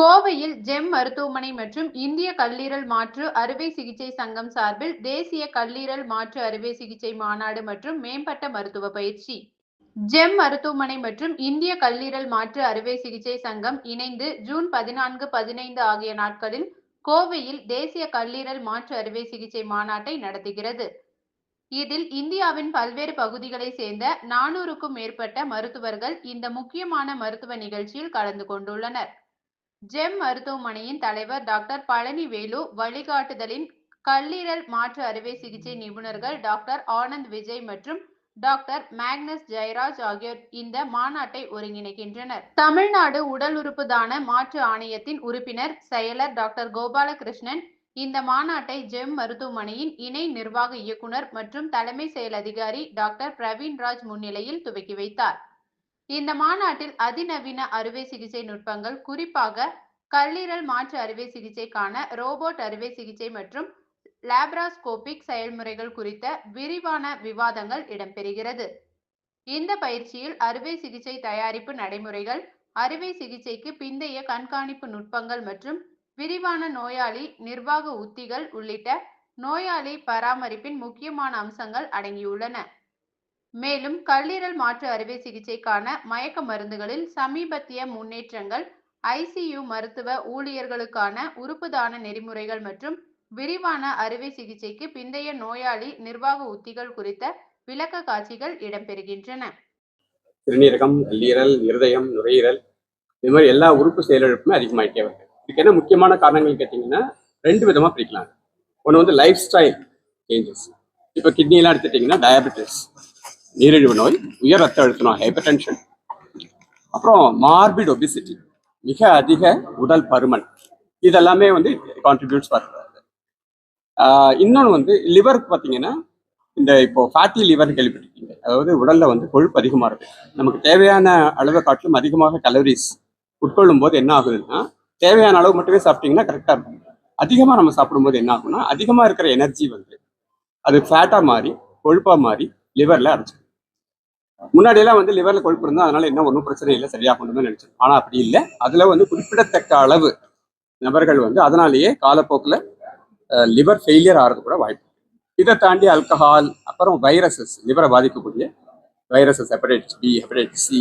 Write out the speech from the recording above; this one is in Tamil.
கோவையில் ஜெம் மருத்துவமனை மற்றும் இந்திய கல்லீரல் மாற்று அறுவை சிகிச்சை சங்கம் சார்பில் தேசிய கல்லீரல் மாற்று அறுவை சிகிச்சை மாநாடு மற்றும் மேம்பட்ட மருத்துவ பயிற்சி. ஜெம் மருத்துவமனை மற்றும் இந்திய கல்லீரல் மாற்று அறுவை சிகிச்சை சங்கம் இணைந்து ஜூன் பதினான்கு பதினைந்து ஆகிய நாட்களில் கோவையில் தேசிய கல்லீரல் மாற்று அறுவை சிகிச்சை மாநாட்டை நடத்துகிறது. இதில் இந்தியாவின் பல்வேறு பகுதிகளைச் சேர்ந்த நானூறுக்கும் மேற்பட்ட மருத்துவர்கள் இந்த முக்கியமான மருத்துவ நிகழ்ச்சியில் கலந்து கொண்டுள்ளனர். ஜெம் மருத்துவமனையின் தலைவர் டாக்டர் பழனிவேலு வழிகாட்டுதலின் கல்லீரல் மாற்று அறுவை சிகிச்சை நிபுணர்கள் டாக்டர் ஆனந்த் விஜய் மற்றும் டாக்டர் மேக்னஸ் ஜெயராஜ் ஆகியோர் இந்த மாநாட்டை ஒருங்கிணைக்கின்றனர். தமிழ்நாடு உடல் உறுப்பு தான மாற்று ஆணையத்தின் உறுப்பினர் செயலர் டாக்டர் கோபாலகிருஷ்ணன் இந்த மாநாட்டை ஜெம் மருத்துவமனையின் இணை நிர்வாக இயக்குனர் மற்றும் தலைமை செயல் அதிகாரி டாக்டர் பிரவீன்ராஜ் முன்னிலையில் துவக்கி வைத்தார். இந்த மாநாட்டில் அதிநவீன அறுவை சிகிச்சை நுட்பங்கள் குறிப்பாக கல்லீரல் மாற்று அறுவை சிகிச்சைக்கான ரோபோட் அறுவை சிகிச்சை மற்றும் லேப்ராஸ்கோபிக் செயல்முறைகள் குறித்த விரிவான விவாதங்கள் இடம்பெறுகிறது. இந்த பயிற்சியில் அறுவை சிகிச்சை தயாரிப்பு நடைமுறைகள் அறுவை சிகிச்சைக்கு பிந்தைய கண்காணிப்பு நுட்பங்கள் மற்றும் விரிவான நோயாளி நிர்வாக உத்திகள் உள்ளிட்ட நோயாளி பராமரிப்பின் முக்கியமான அம்சங்கள் அடங்கியுள்ளன. மேலும் கல்லீரல் மாற்று அறுவை சிகிச்சைக்கான மயக்க மருந்துகளில் சமீபத்திய முன்னேற்றங்கள் ஐசியு மருத்துவ ஊழியர்களுக்கான உறுப்புதான நெறிமுறைகள் மற்றும் விரிவான அறுவை சிகிச்சைக்கு பிந்தைய நோயாளி நிர்வாக உத்திகள் குறித்த விளக்க காட்சிகள் இடம்பெறுகின்றன. சிறுநீரகம் கல்லீரல் இருதயம் நுரையீரல் இது மாதிரி எல்லா உறுப்பு செயலிழப்புமே அதிகமாகிட்டே வருது. இதுக்கு என்ன முக்கியமான காரணங்கள் கேட்டிங்கன்னா ரெண்டு விதமாக பிரிக்கலாம். ஒன்று வந்து லைஃப் ஸ்டைல் சேஞ்சஸ் இப்போ கிட்னிலாம் எடுத்துட்டிங்கன்னா டயபெட்டிஸ் நீரிழிவு நோய் உயர் ரத்த அழுத்த நோய் ஹைப்பர் டென்ஷன் அப்புறம் மார்பிட் ஒபிசிட்டி மிக அதிக உடல் பருமன். இதெல்லாமே வந்து கான்ட்ரிபியூட்ஸ் பண்ணுறது இன்னொன்று வந்து லிவருக்கு பார்த்தீங்கன்னா இந்த இப்போ ஃபேட்டி லிவர் கேள்விப்பட்டிருக்கீங்க. அதாவது உடல்ல வந்து கொழுப்பு அதிகமாக இருக்கு. நமக்கு தேவையான அளவை காட்டிலும் அதிகமாக கலோரிஸ் உட்கொள்ளும் போது என்ன ஆகுதுன்னா தேவையான அளவு மட்டுமே சாப்பிட்டீங்கன்னா கரெக்டாக இருக்கும். அதிகமாக நம்ம சாப்பிடும்போது என்ன ஆகும்னா அதிகமாக இருக்கிற எனர்ஜி வந்து அது ஃபேட்டாக மாறி கொழுப்பாக மாறி லிவரில் அடைச்சிடும் முன்னாடியெல்லாம் வந்து லிவரில் கொழுப்பு இருந்தால் அதனால என்ன ஒன்றும் பிரச்சனை இல்லை. சரியாகணும்னு நினைச்சேன் ஆனால் அப்படி இல்லை. அதில் வந்து குறிப்பிடத்தக்க அளவு நபர்கள் வந்து அதனாலேயே காலப்போக்கில் லிவர் ஃபெயிலியர் ஆகிறது கூட வாய்ப்பு இதை தாண்டி ஆல்கஹால் அப்புறம் வைரஸஸ் லிவரை பாதிக்கக்கூடிய viruses hepatitis B hepatitis C